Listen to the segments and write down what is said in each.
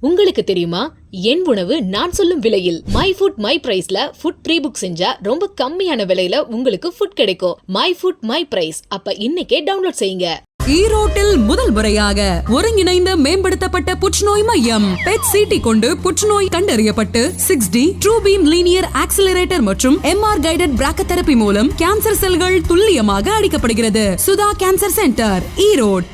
உங்களுக்கு தெரியுமா? என் உணவு நான் சொல்லும் விலையில் மை ஃபுட் மை பிரைஸ்ல ஃபுட் ப்ரீ புக் செஞ்சா ரொம்ப கம்மியான விலையில உங்களுக்கு ஃபுட் கிடைக்கும். மை ஃபுட் மை பிரைஸ் அப்ப இன்னைக்கே டவுன்லோட் செய்யுங்க. ஈரோட்டில் முதல் முறையாக ஒருங்கிணைந்த மேம்படுத்தப்பட்ட புற்றுநோய் மையம் பெட் சிடி கொண்டு புற்றுநோய் கண்டறியப்பட்டு six D true beam linear accelerator மற்றும் எம்ஆர் கைடட் பிராக்கதெரபி மூலம் கேன்சர் செல்கள் துல்லியமாக அடிக்கப்படுகிறது. Sudha cancer centre Erode.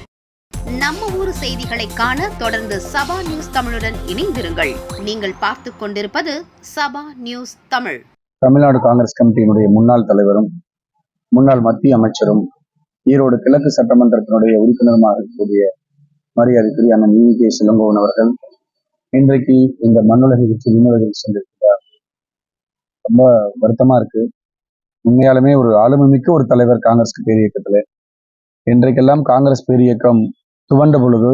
நம்ம ஊர் செய்திகளை காண தொடர்ந்து சபா நியூஸ் தமிழுடன் இணைந்திருங்கள். நீங்கள் பார்த்து கொண்டிருப்பது சபா நியூஸ் தமிழ். தமிழ்நாடு காங்கிரஸ் கமிட்டியினுடைய முன்னாள் தலைவரும் முன்னாள் மத்திய அமைச்சரும் ஈரோடு கிழக்கு சட்டமன்றத்தினுடைய உறுப்பினருமாக இருக்கக்கூடிய மரியாதைக்குரிய அண்ணன் ஈ கே. சிலங்கோவன் அவர்கள் இன்றைக்கு இந்த மண்ணுலகை விட்டு விண்ணுலகில் சென்றிருக்கிறார். ரொம்ப வருத்தமா இருக்கு. உண்மையாலுமே ஒரு ஆளுமை மிக்க ஒரு தலைவர் காங்கிரஸ் பேரியக்கத்துல. இன்றைக்கெல்லாம் காங்கிரஸ் பேரியக்கம் துவண்ட பொழுது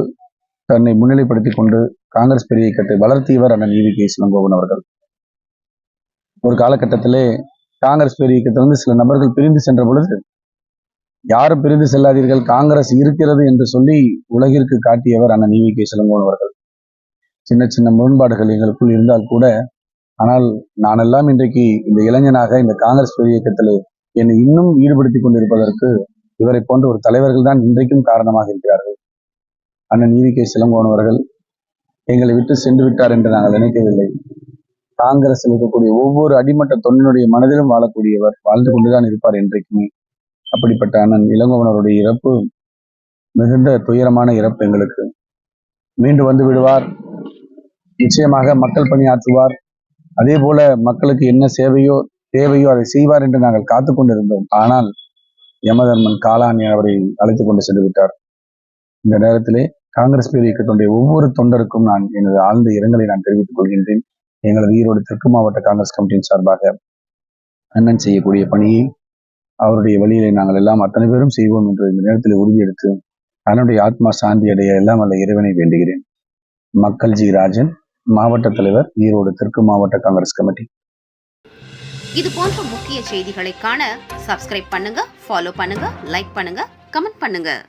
தன்னை முன்னிலைப்படுத்திக் கொண்டு காங்கிரஸ் பெரிய இயக்கத்தை வளர்த்தியவர் அண்ணன் ஈ கே சிவங்கோபன் அவர்கள். ஒரு காலகட்டத்திலே காங்கிரஸ் பெரிய இயக்கத்திலிருந்து சில நபர்கள் பிரிந்து சென்ற பொழுது யாரும் பிரிந்து செல்லாதீர்கள்? காங்கிரஸ் இருக்கிறது என்று சொல்லி உலகிற்கு காட்டியவர் அண்ணன் ஈவி கே சிலங்கோன் அவர்கள். சின்ன சின்ன முரண்பாடுகள் எங்களுக்குள் இருந்தால் கூட ஆனால் நானெல்லாம் இன்றைக்கு இந்த இளைஞனாக இந்த காங்கிரஸ் பெரிய இயக்கத்தில் என்னை இன்னும் ஈடுபடுத்திக் கொண்டிருப்பதற்கு இவரை போன்ற ஒரு தலைவர்கள் தான் இன்றைக்கும் காரணமாக இருக்கிறார்கள். அண்ணன் நீதிக்கை கே சிலங்கோன் அவர்கள் எங்களை விட்டு சென்று விட்டார் என்று நாங்கள் நினைக்கவில்லை. காங்கிரஸில் இருக்கக்கூடிய ஒவ்வொரு அடிமட்ட தொண்டனுடைய மனதிலும் வாழக்கூடியவர் வாழ்ந்து கொண்டுதான் இருப்பார் என்றைக்குமே. அப்படிப்பட்ட அண்ணன் இளங்கோவனருடைய இறப்பு மிகுந்த துயரமான இறப்பு எங்களுக்கு. மீண்டு வந்து விடுவார். நிச்சயமாக மக்கள் பணியாற்றுவார். அதே போல மக்களுக்கு என்ன சேவையோ தேவையோ அதை செய்வார் என்று நாங்கள் காத்து கொண்டிருந்தோம். ஆனால் யமதர்மன் காலானி அவரை அழைத்து கொண்டு சென்று விட்டார். இந்த நேரத்திலே காங்கிரஸ் பேர் இயக்கத்தினுடைய ஒவ்வொரு தொண்டருக்கும் நான் எனது ஆழ்ந்த இரங்கலை நான் தெரிவித்துக் கொள்கின்றேன். எங்களது ஈரோடு தெற்கு மாவட்ட காங்கிரஸ் கமிட்டியின் சார்பாக அண்ணன் செய்யக்கூடிய பணியை அவருடைய வழியிலே நாங்கள் எல்லாம் அத்தனை பேரும் செய்வோம் என்று இந்த நேரத்தில் உறுதியெடுத்து அதனுடைய ஆத்மா சாந்தி அடைய எல்லாம் அல்ல இறைவனை வேண்டுகிறேன். மக்கள் ஜி ராஜன் மாவட்ட தலைவர் ஈரோடு தெற்கு மாவட்ட காங்கிரஸ் கமிட்டி. இது போன்ற முக்கிய செய்திகளை காண சப்ஸ்கிரைப் பண்ணுங்க ஃபாலோ பண்ணுங்க லைக் பண்ணுங்க கமெண்ட் பண்ணுங்க.